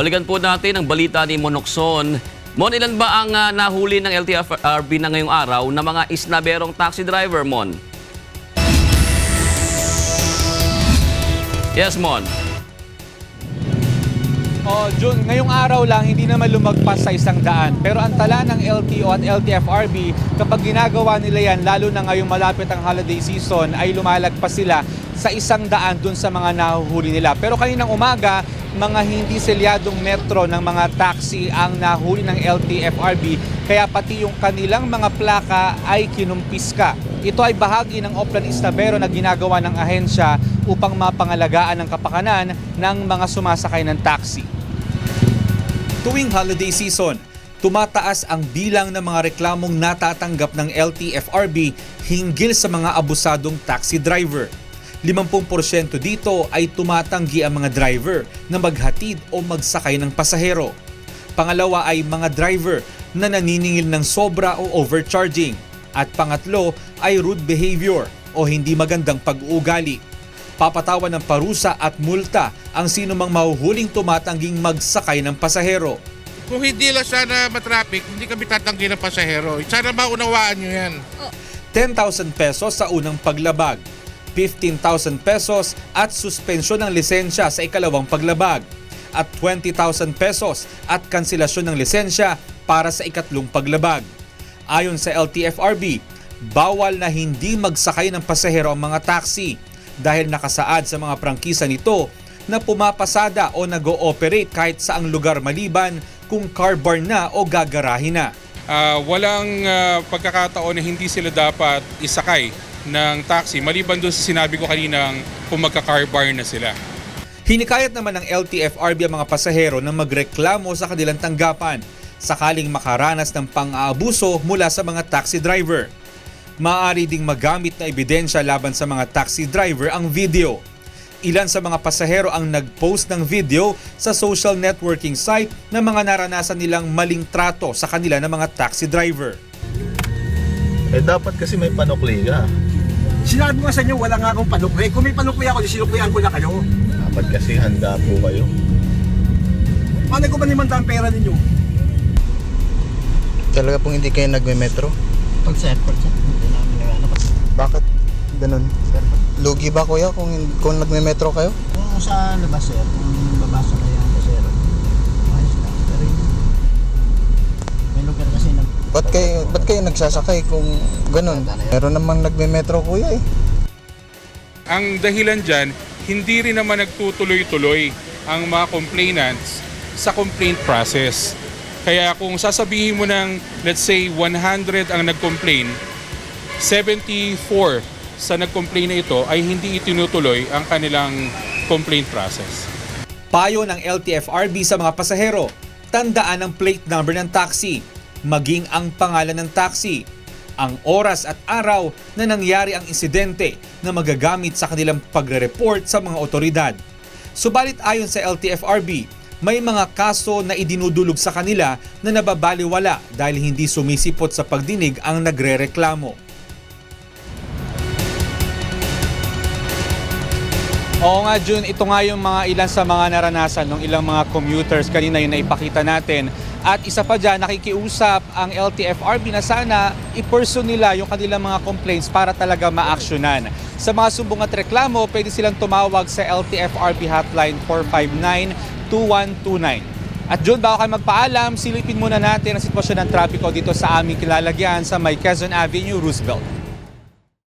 Balikan po natin ang balita ni Monokson. Mon, ilan ba ang ah, nahuli ng LTFRB na ngayong araw na mga isnaberong taxi driver, Mon? Yes, Mon. Oh, June, ngayong araw lang hindi naman lumagpas sa isang daan. Pero ang tala ng LTO at LTFRB, kapag ginagawa nila yan, lalo na ngayong malapit ang holiday season, ay lumalagpas sila sa isang daan dun sa mga nahuhuli nila. Pero kaninang umaga, mga hindi selyadong metro ng mga taxi ang nahuli ng LTFRB, kaya pati yung kanilang mga plaka ay kinumpiska. Ito ay bahagi ng Oplan Istabero na ginagawa ng ahensya upang mapangalagaan ang kapakanan ng mga sumasakay ng taxi. Tuwing holiday season, tumataas ang bilang ng mga reklamong natatanggap ng LTFRB hinggil sa mga abusadong taxi driver. 50% dito ay tumatanggi ang mga driver na maghatid o magsakay ng pasahero. Pangalawa ay mga driver na naniningil ng sobra o overcharging. At pangatlo ay rude behavior o hindi magandang pag-uugali. Papatawan ng parusa at multa ang sino mang mahuhuling tumatangging magsakay ng pasahero. Kung hindi lang sana matraffic, hindi kami tatanggi ng pasahero. Sana maunawaan nyo yan. 10,000 pesos sa unang paglabag, 15,000 pesos at suspensyon ng lisensya sa ikalawang paglabag, at 20,000 pesos at kanselasyon ng lisensya para sa ikatlong paglabag. Ayon sa LTFRB, bawal na hindi magsakay ng pasahero ang mga taxi dahil nakasaad sa mga prangkisa nito na pumapasada o nag-ooperate kahit saang lugar maliban kung car bar na o gagarahin na. Ah, walang ah, pagkakataon na hindi sila dapat isakay ng taxi maliban doon sa sinabi ko kaninang kung magka-car bar na sila. Hinikayat naman ng LTFRB ang mga pasahero na magreklamo sa kanilang tanggapan sakaling makaranas ng pang-aabuso mula sa mga taxi driver. Maaari ding magamit na ebidensya laban sa mga taxi driver ang video. Ilan sa mga pasahero ang nag-post ng video sa social networking site na mga naranasan nilang maling trato sa kanila ng mga taxi driver. Eh dapat kasi may panukli ka. Sinabi ko sa inyo, wala nga akong panukli. Kung may panukli ako, di sinuklian ko na kayo. Dapat kasi handa po kayo. Paano ko ba limanda ang pera ninyo? Talaga pong hindi kayo nagme-metro? Pag sa airport, sir, hindi namin na ano. Bakit ganun? Lugi ba kuya kung, kung nagme-metro kayo? Kung sa labas, sir, kung babasa na Ba't kayo, ba't kayo nagsasakay kung ganun? Meron namang nagme-metro kuya eh. Ang dahilan dyan, hindi rin naman nagtutuloy-tuloy ang mga complainants sa complaint process. Kaya kung sasabihin mo ng, let's say, 100 ang nag-complain, 74 sa nag-complain na ito ay hindi itinutuloy ang kanilang complaint process. Payo ng LTFRB sa mga pasahero, tandaan ang plate number ng taxi, maging ang pangalan ng taxi, ang oras at araw na nangyari ang insidente na magagamit sa kanilang pagre-report sa mga otoridad. Subalit ayon sa LTFRB, may mga kaso na idinudulog sa kanila na nababaliwala dahil hindi sumisipot sa pagdinig ang nagrereklamo. Oo nga Jun, ito nga yung mga ilan sa mga naranasan ng ilang mga commuters kanina yung naipakita natin. At isa pa dyan, nakikiusap ang LTFRB na sana i-pursue nila yung kanilang mga complaints para talaga ma-actionan. Sa mga sumbong at reklamo, pwede silang tumawag sa LTFRB hotline 459-2129. At Jun, bago kayo magpaalam, silipin muna natin ang sitwasyon ng trapiko dito sa aming kilalagyan sa May Quezon Avenue, Roosevelt.